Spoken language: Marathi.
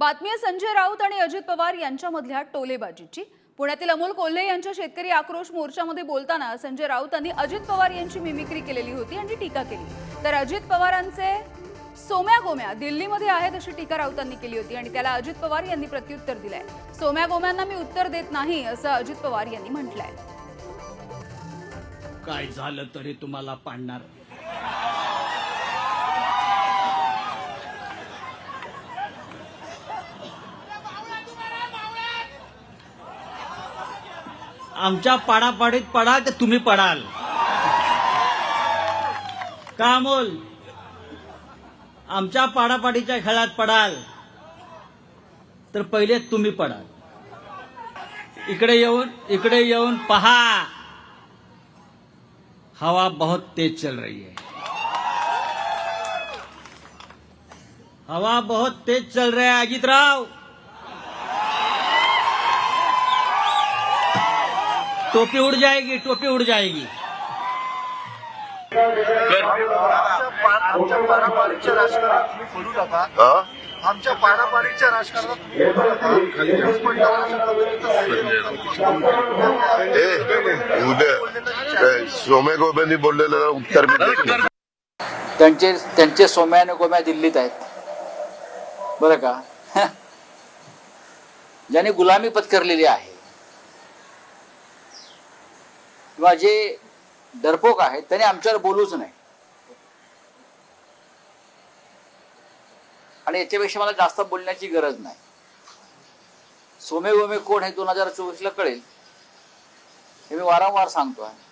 बातमी आहे संजय राऊत आणि अजित पवार यांच्यामधल्या टोलेबाजीची. पुण्यातील अमोल कोल्हे यांच्या शेतकरी आक्रोश मोर्चामध्ये बोलताना संजय राऊतांनी अजित पवार यांची मिमिक्री केलेली होती आणि टीका केली. तर अजित पवारांचे सोम्या गोम्या दिल्लीमध्ये आहेत अशी टीका राऊतांनी केली होती आणि त्याला अजित पवार यांनी प्रत्युत्तर दिलंय. सोम्या गोम्यांना मी उत्तर देत नाही असं अजित पवार यांनी म्हटलंय. काय झालं तरी तुम्हाला पाडणार? आमच्या पाडापाडीत पडा तर तुम्ही पडाल. का अमोल? आमच्या पाडापाडीच्या खेळात पडाल तर पहिले तुम्ही पडाल. इकडे येऊन इकडे येऊन पहा. हवा बहुत तेज चल रही है. हवा बहुत तेज चल रहा है अजित राव. टोपी उड़ जाएगी टोपी उड़ जाएगी। आमच्या पारापारीच्या राजकारणात बोलू नका. आमच्या पारापारीच्या राजकारणात ए उद्या सोमे गोबेंनी बोललेलं उत्तर मी. त्यांचे त्यांचे सोम्या आणि गोम्या दिल्लीत आहेत. बरं का? ज्यांनी गुलामी पत्करलेली आहे. किंवा जे डरपोक आहेत त्याने आमच्यावर बोलूच नाही आणि याच्यापेक्षा मला जास्त बोलण्याची गरज नाही. सोमे गोमे कोण हे दोन हजार चोवीस ला कळेल. हे मी वारंवार सांगतो आहे